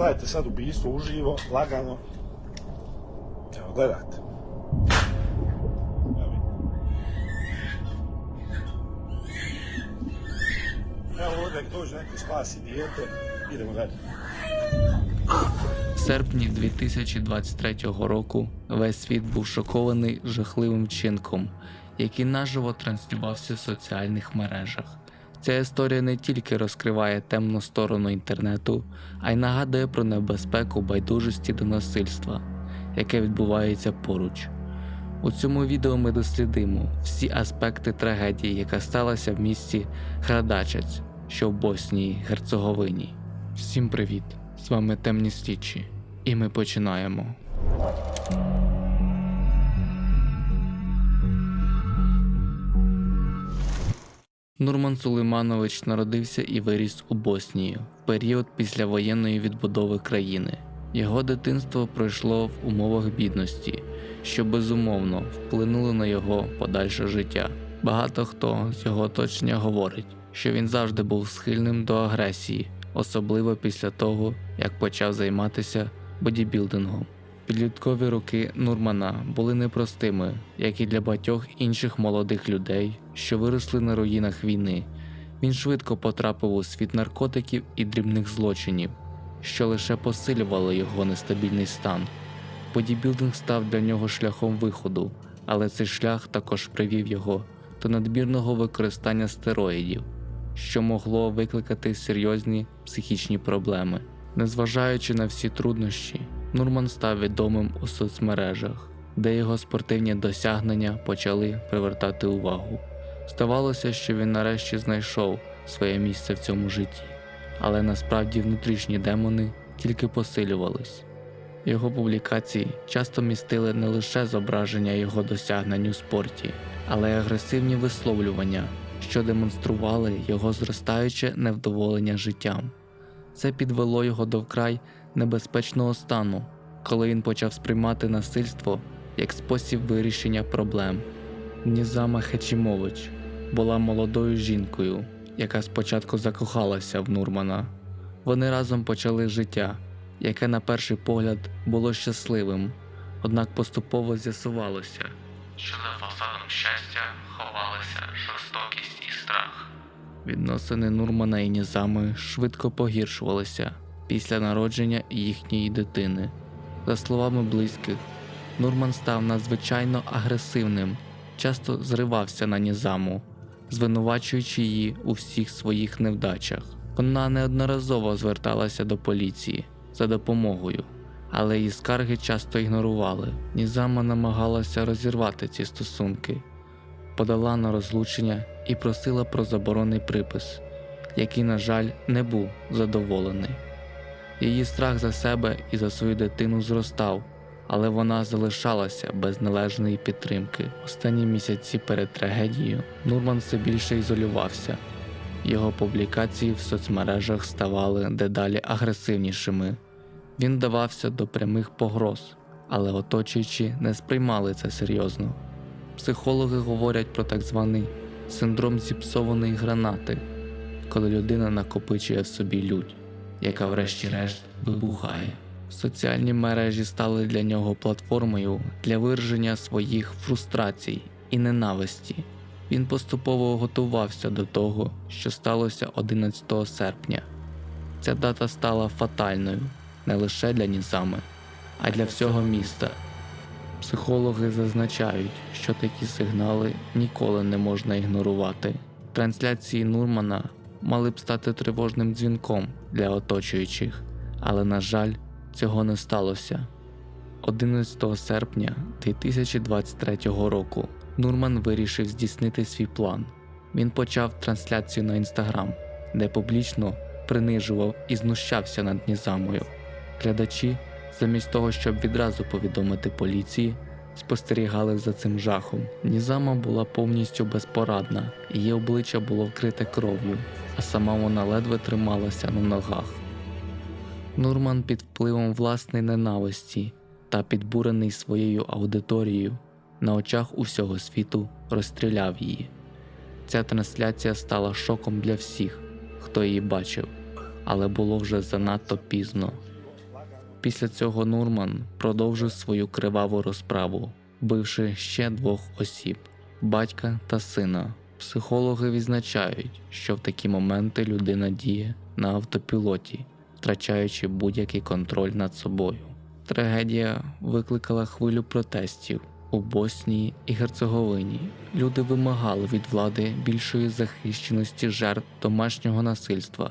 Gledajte sad ubistvo uživo, lagano. Evo, gledajte. Evo ovdje dođe neko spasi dijete, idemo dalje. В серпні 2023 року весь світ був шокований жахливим вчинком, який наживо транслювався в соціальних мережах. Ця історія не тільки розкриває темну сторону інтернету, а й нагадує про небезпеку байдужості до насильства, яке відбувається поруч. У цьому відео ми дослідимо всі аспекти трагедії, яка сталася в місті Градачець, що в Боснії Герцеговині. Всім привіт! З вами Темні Слідчі, і ми починаємо. Нурман Сулейманович народився і виріс у Боснії в період післявоєнної відбудови країни. Його дитинство пройшло в умовах бідності, що безумовно вплинуло на його подальше життя. Багато хто з його оточення говорить, що він завжди був схильним до агресії, особливо після того, як почав займатися бодібілдингом. Підліткові роки Нурмана були непростими, як і для багатьох інших молодих людей, що виросли на руїнах війни. Він швидко потрапив у світ наркотиків і дрібних злочинів, що лише посилювали його нестабільний стан. Бодібілдинг став для нього шляхом виходу, але цей шлях також привів його до надмірного використання стероїдів, що могло викликати серйозні психічні проблеми. Незважаючи на всі труднощі, Нурман став відомим у соцмережах, де його спортивні досягнення почали привертати увагу. Здавалося, що він нарешті знайшов своє місце в цьому житті, але насправді внутрішні демони тільки посилювались. Його публікації часто містили не лише зображення його досягнень у спорті, але й агресивні висловлювання, що демонстрували його зростаюче невдоволення життям. Це підвело його до вкрай небезпечного стану, коли він почав сприймати насильство як спосіб вирішення проблем. Нізама Хечімович була молодою жінкою, яка спочатку закохалася в Нурмана. Вони разом почали життя, яке на перший погляд було щасливим, однак поступово з'ясувалося, що за фасадом щастя ховалася жорстокість і страх. Відносини Нурмана і Нізами швидко погіршувалися після народження їхньої дитини. За словами близьких, Нурман став надзвичайно агресивним, часто зривався на Нізаму, звинувачуючи її у всіх своїх невдачах. Вона неодноразово зверталася до поліції за допомогою, але її скарги часто ігнорували. Нізама намагалася розірвати ці стосунки, подала на розлучення і просила про заборонний припис, який, на жаль, не був задоволений. Її страх за себе і за свою дитину зростав, але вона залишалася без належної підтримки. Останні місяці перед трагедією Нурман все більше ізолювався. Його публікації в соцмережах ставали дедалі агресивнішими. Він давався до прямих погроз, але оточуючі не сприймали це серйозно. Психологи говорять про так званий синдром зіпсованої гранати, коли людина накопичує в собі лють, яка врешті-решт вибухає. Соціальні мережі стали для нього платформою для вираження своїх фрустрацій і ненависті. Він поступово готувався до того, що сталося 11 серпня. Ця дата стала фатальною не лише для Нізами, а й для всього міста. Психологи зазначають, що такі сигнали ніколи не можна ігнорувати. Трансляції Нурмана мали б стати тривожним дзвінком для оточуючих, але, на жаль, цього не сталося. 11 серпня 2023 року Нурман вирішив здійснити свій план. Він почав трансляцію на інстаграм, де публічно принижував і знущався над Нізамою. Глядачі, замість того, щоб відразу повідомити поліції, спостерігали за цим жахом. Нізама була повністю безпорадна, її обличчя було вкрите кров'ю, а сама вона ледве трималася на ногах. Нурман під впливом власної ненависті та підбурений своєю аудиторією на очах усього світу розстріляв її. Ця трансляція стала шоком для всіх, хто її бачив, але було вже занадто пізно. Після цього Нурман продовжив свою криваву розправу, бивши ще двох осіб батька та сина. Психологи відзначають, що в такі моменти людина діє на автопілоті, втрачаючи будь-який контроль над собою. Трагедія викликала хвилю протестів у Боснії і Герцеговині. Люди вимагали від влади більшої захищеності жертв домашнього насильства.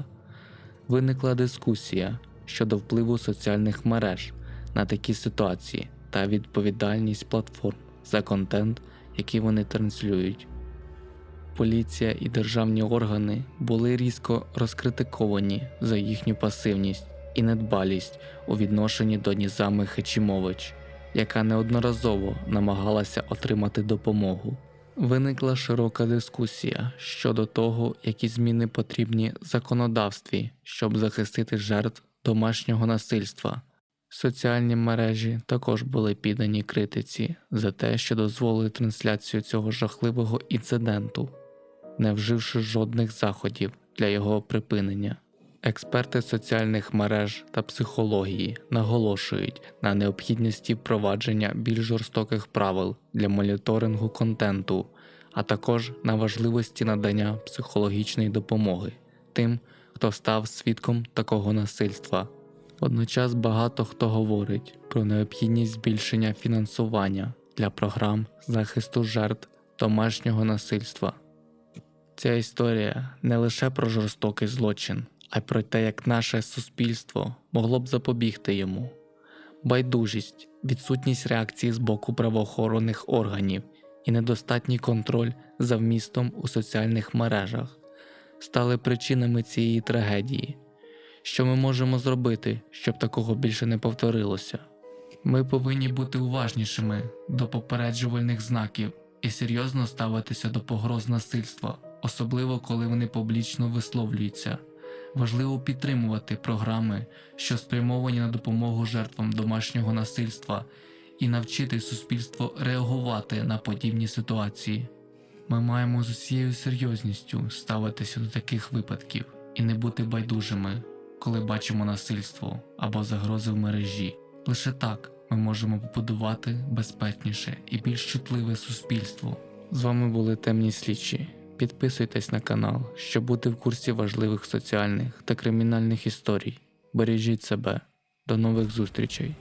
Виникла дискусія щодо впливу соціальних мереж на такі ситуації та відповідальність платформ за контент, який вони транслюють. Поліція і державні органи були різко розкритиковані за їхню пасивність і недбалість у відношенні до Нізами Хечімович, яка неодноразово намагалася отримати допомогу. Виникла широка дискусія щодо того, які зміни потрібні законодавстві, щоб захистити жертв домашнього насильства. Соціальні мережі також були піддані критиці за те, що дозволили трансляцію цього жахливого інциденту, не вживши жодних заходів для його припинення. Експерти соціальних мереж та психології наголошують на необхідності впровадження більш жорстоких правил для моніторингу контенту, а також на важливості надання психологічної допомоги тим, хто став свідком такого насильства. Водночас багато хто говорить про необхідність збільшення фінансування для програм захисту жертв домашнього насильства. Ця історія не лише про жорстокий злочин, а й про те, як наше суспільство могло б запобігти йому. Байдужість, відсутність реакції з боку правоохоронних органів і недостатній контроль за вмістом у соціальних мережах стали причинами цієї трагедії. Що ми можемо зробити, щоб такого більше не повторилося? Ми повинні бути уважнішими до попереджувальних знаків і серйозно ставитися до погроз насильства, особливо коли вони публічно висловлюються. Важливо підтримувати програми, що спрямовані на допомогу жертвам домашнього насильства, і навчити суспільство реагувати на подібні ситуації. Ми маємо з усією серйозністю ставитися до таких випадків і не бути байдужими, коли бачимо насильство або загрози в мережі. Лише так ми можемо побудувати безпечніше і більш чутливе суспільство. З вами були темні слідчі. Підписуйтесь на канал, щоб бути в курсі важливих соціальних та кримінальних історій. Бережіть себе. До нових зустрічей!